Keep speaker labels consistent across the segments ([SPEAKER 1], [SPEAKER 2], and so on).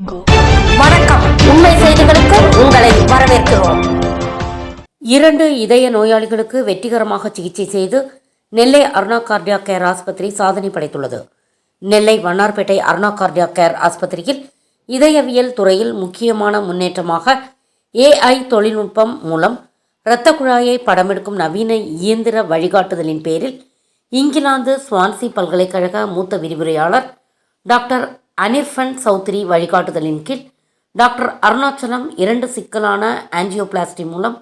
[SPEAKER 1] வணக்கம். உண்மை செய்திகளுக்கு உங்களை வரவேற்கிறோம். இரண்டு இதய நோயாளிகளுக்கு வெற்றிகரமாக சிகிச்சை செய்து நெல்லை அருணா கார்டியா கேர் ஆஸ்பத்திரி சாதனை படைத்துள்ளது. நெல்லை வண்ணார்பேட்டை அருணா கார்டியா கேர் ஆஸ்பத்திரியில் இதயவியல் துறையில் முக்கியமான முன்னேற்றமாக ஏஐ தொழில்நுட்பம் மூலம் இரத்த குழாயை படமெடுக்கும் நவீன இயந்திர வழிகாட்டுதலின் பேரில் இங்கிலாந்து ஸ்வான்சி பல்கலைக்கழக மூத்த விரிவுரையாளர் டாக்டர் அனிர்ஃபன் சௌத்ரி வழிகாட்டுதலின் கீழ் டாக்டர் அருணாச்சலம் இரண்டு சிக்கலான ஆஞ்சியோபிளாஸ்டி மூலம்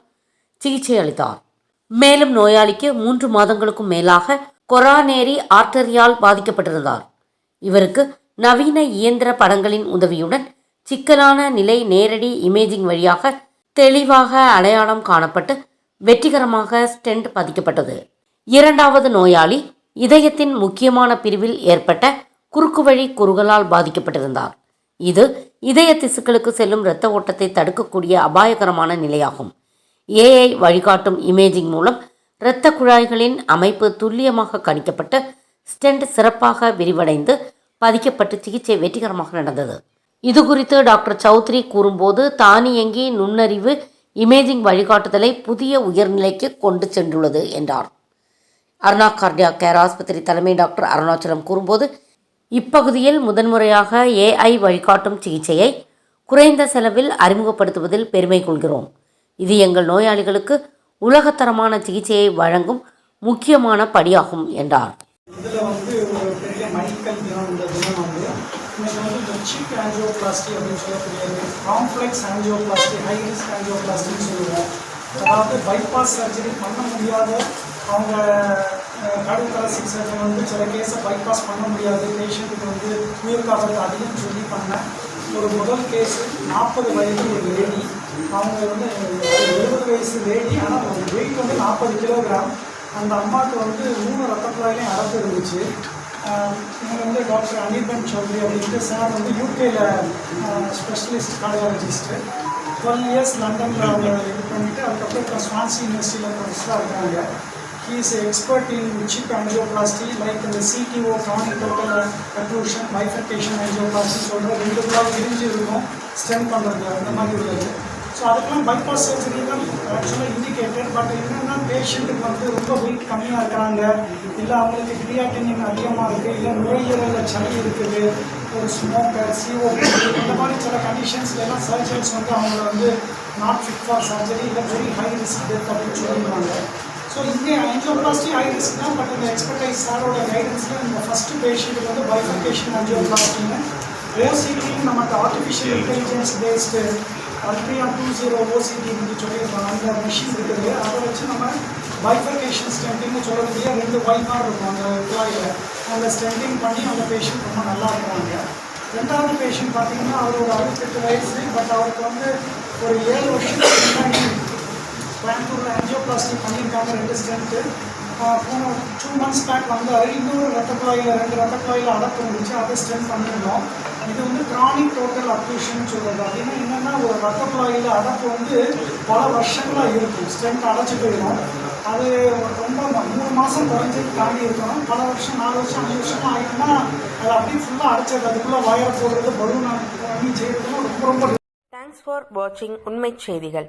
[SPEAKER 1] சிகிச்சை அளித்தார். மேலும் நோயாளிக்கு மூன்று மாதங்களுக்கும் மேலாக கொரானேரி ஆர்டரியால் பாதிக்கப்பட்டிருந்தார். இவருக்கு நவீன இயந்திர படங்களின் உதவியுடன் சிக்கலான நிலை நேரடி இமேஜிங் வழியாக தெளிவாக அடையாளம் காணப்பட்டு வெற்றிகரமாக ஸ்டெண்ட் பதிக்கப்பட்டது. இரண்டாவது நோயாளி இதயத்தின் முக்கியமான பிரிவில் ஏற்பட்ட குறுக்குவழி குறுகலால் பாதிக்கப்பட்டிருந்தார். இது இதய திசுக்களுக்கு செல்லும் இரத்த ஓட்டத்தை தடுக்கக்கூடிய அபாயகரமான நிலையாகும். ஏஐ வழிகாட்டும் இமேஜிங் மூலம் இரத்த குழாய்களின் அமைப்பு துல்லியமாக கணிக்கப்பட்டு ஸ்டெண்ட் சிறப்பாக விரிவடைந்து பதிக்கப்பட்டு சிகிச்சை வெற்றிகரமாக நடந்தது. இது குறித்து டாக்டர் சௌத்ரி கூறும்போது தானியங்கி நுண்ணறிவு இமேஜிங் வழிகாட்டுதலை புதிய உயர்நிலைக்கு கொண்டு சென்றுள்ளது என்றார். அருணா கார்டியா கேர் ஆஸ்பத்திரி தலைமை டாக்டர் அருணாச்சலம் கூறும்போது இப்பகுதியில் முதன்முறையாக ஏஐ வழிகாட்டும் சிகிச்சையை குறைந்த செலவில் அறிமுகப்படுத்துவதில் பெருமை கொள்கிறோம். இது எங்கள் நோயாளிகளுக்கு உலகத்தரமான சிகிச்சையை வழங்கும் முக்கியமான படியாகும் என்றார்.
[SPEAKER 2] இதில் வந்து ஒரு பெரிய மைக்கல் இந்த வந்து இன்னைக்கு வந்து இந்த சீப் அப்படின்னு சொல்லக்கூடிய காம்ப்ளெக்ஸ் ஹை ரிஸ்க் சொல்லுவோம். அதாவது பைபாஸ் சர்ஜரி பண்ண முடியாத அவங்க கடுத்தரசி சர்ஜரி வந்து சில கேஸை பைபாஸ் பண்ண முடியாது. பேஷண்ட்டுக்கு வந்து உயிர் காப்பது அதிகம் சொல்லி பண்ணேன் ஒரு முதல் கேஸு நாற்பது வயது ஒரு லேடி அவங்க வந்து எழுபது வயசு லேடி ஆனால் ஒரு வெயிட் வந்து நாற்பது கிலோகிராம் அந்த அம்மாவுக்கு வந்து மூணு ரத்த குழாயிலையும் அறப்பு இருந்துச்சு. இவங்க வந்து டாக்டர் அனிர்பன் சௌத்ரி அப்படின்ட்டு சார் வந்து யூகேல ஸ்பெஷலிஸ்ட் கார்டியாலஜிஸ்ட்டு டுவெல் இயர்ஸ் லண்டனில் அவங்க இது பண்ணிவிட்டு அதுக்கப்புறம் இப்போ ஸ்வான்சி யூனிவர்சிட்டியில் ப்ரொஃபஸராக இருக்காங்க. He is expert in chip angioplasty like இந்த CTO chronic total occlusion bifurcation angioplasty சொல்கிற ரெண்டு குழாய் விரிஞ்சு இருக்கும். ஸ்டெம் பண்ணுறது அந்த மாதிரி உள்ளது. ஸோ அதுக்கெல்லாம் பைபாஸ் சர்ஜரி தான் ஆக்சுவலாக இண்டிகேட்டட் பட் என்னென்னா பேஷண்ட்டுக்கு வந்து ரொம்ப வெயிட் கம்மியாக இருக்கிறாங்க இல்லை அவங்களுக்கு கிரியாட்டினின் அதிகமாக இருக்குது இல்லை நுரையீரலில் சளி இருக்குது. ஒரு ஸ்மோக்கர் சிஓ இந்த மாதிரி சில கண்டிஷன்ஸ்ல எல்லாம் சர்ஜன்ஸ் வந்து அவங்கள வந்து நாட் ஃபிட் ஃபார் சர்ஜரி இல்லை வெரி ஹை ரிஸ்க் டெத் அப்படின்னு சொல்லிடுவாங்க. ஸோ இங்கே ஆஞ்சியோபிளாஸ்டி ஹை ரிஸ்க் தான் பட் இந்த எக்ஸ்பர்டைஸ் சாரோட கைடன்ஸில் இந்த ஃபஸ்ட்டு பேஷண்ட்டுக்கு வந்து பைஃபர்கேஷன் ஆஞ்சியோபிளாஸ்டின்னு ஓசிடியும் நமக்கு artificial intelligence based அல்ட்ரியா two zero OCT அப்படின்னு சொல்லியிருக்காங்க அந்த மிஷின் இருக்குது. அதை வச்சு நம்ம பைஃபர்கேஷன் ஸ்டெண்டிங்னு சொல்லக்கூடிய ரெண்டு வைஃபார் இருக்கும். அந்த குழாயில். அந்த ஸ்டெண்டிங் பண்ணி அந்த பேஷண்ட் ரொம்ப நல்லா இருக்கிறாங்க ரெண்டாவது பேஷண்ட் பார்த்தீங்கன்னா அவர் ஒரு அறுபத்தெட்டு வயசு பட் அவருக்கு வந்து ஒரு ஏழு முன்னாடி கோயம்புத்தூரில் ஆஞ்சியோபிளாஸ்டி பண்ணியிருக்காங்க ரெண்டு ஸ்டென்ட்டு போன டூ மந்த்ஸ் பேக் வந்தார் இன்னொரு ரத்த குழாயில் ரெண்டு ரத்த குழாயில் அடப்பு இருந்துச்சு அதை ஸ்டென்ட் பண்ணியிருந்தோம் இது வந்து கிரானிக் டோட்டல் அப்ளூஷன் சொல்கிறது அப்படின்னா என்னென்னா ஒரு ரத்த குழாயில் அடப்பு வந்து பல வருஷங்களாக இருக்கும் ஸ்டென்ட் அடைச்சி போயிடும் அது ரொம்ப மூணு மாதம் குறைஞ்சி தாண்டி இருக்கணும் பல வருஷம் நாலு வருஷம் அஞ்சு வருஷம் ஆகிட்டுனா அது அப்படியே ஃபுல்லாக அடைச்சது அதுக்குள்ளே வயரை போடுறது பலூன் பண்ணி செய்யறதுலாம் ரொம்ப ரொம்ப
[SPEAKER 3] தேங்க்ஸ் ஃபார் வாட்சிங் உண்மை செய்திகள்